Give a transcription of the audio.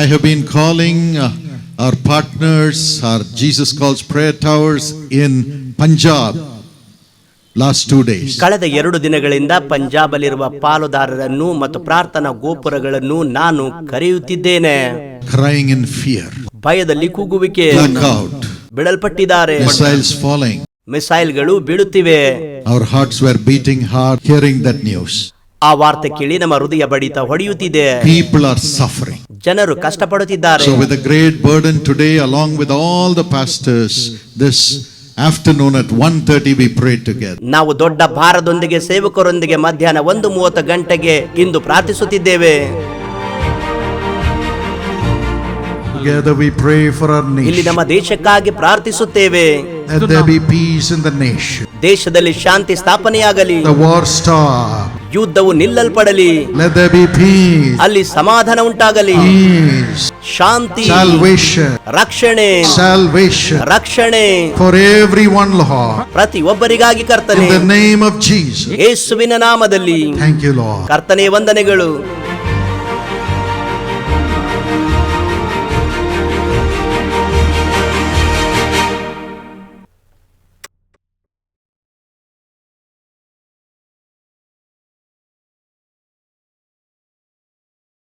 I have been calling uh, our partners, our Jesus Calls Prayer Towers in Punjab last two days. ಕಳೆದ ಎರಡು ದಿನಗಳಿಂದ ಪಂಜಾಬಲ್ಲಿರುವ ಪಾಲುದಾರರನ್ನು ಮತ್ತು ಪ್ರಾರ್ಥನಾ ಗೋಪುರಗಳನ್ನು ನಾನು ಕರೆಯುತ್ತಿದ್ದೇನೆ Crying in fear, ಭಯದಲ್ಲಿ ಕೂಗುವಿಕೆ blackout, ಬಿಡಲ್ಪಟ್ಟಿದ್ದಾರೆ missiles falling. ಮಿಸೈಲ್ಗಳು ಬೀಳುತ್ತಿವೆ Our hearts were beating hard hearing that news. ಆ ವಾರ್ತೆ ಕೇಳಿ ನಮ್ಮ ಹೃದಯ ಬಡಿತ ಹೊಡೆಯುತ್ತಿದೆ People are suffering. ಜನರು ಕಷ್ಟಪಡುತ್ತಿದ್ದಾರೆ So, with a great burden today, along with all the pastors, this afternoon at 1:30 we prayed together. ನಾವು ದೊಡ್ಡ ಭಾರದೊಂದಿಗೆ ಸೇವಕರೊಂದಿಗೆ ಮಧ್ಯಾಹ್ನ ಒಂದು ಮೂವತ್ತು ಗಂಟೆಗೆ ಇಂದು ಪ್ರಾರ್ಥಿಸುತ್ತಿದ್ದೇವೆ Together we pray for our ಇಲ್ಲಿ nation. ನಮ್ಮ ದೇಶಕ್ಕಾಗಿ ಪ್ರಾರ್ಥಿಸುತ್ತೇವೆ Let there be peace in the nation. ದೇಶದಲ್ಲಿ ಶಾಂತಿ ಸ್ಥಾಪನೆಯಾಗಲಿ. ಯುದ್ಧವು ನಿಲ್ಲಲ್ಪಡಲಿ. ಅಲ್ಲಿ ಸಮಾಧಾನ ಉಂಟಾಗಲಿ. ಶಾಂತಿ. ರಕ್ಷಣೆ. ರಕ್ಷಣೆ. ಫಾರ್ ಎವ್ರಿ ಒನ್ ಪ್ರತಿ ಒಬ್ಬರಿಗಾಗಿ ಕರ್ತನೆ ಯೇಸುವಿನ ನಾಮದಲ್ಲಿ. ಕರ್ತನೆ ವಂದನೆಗಳು.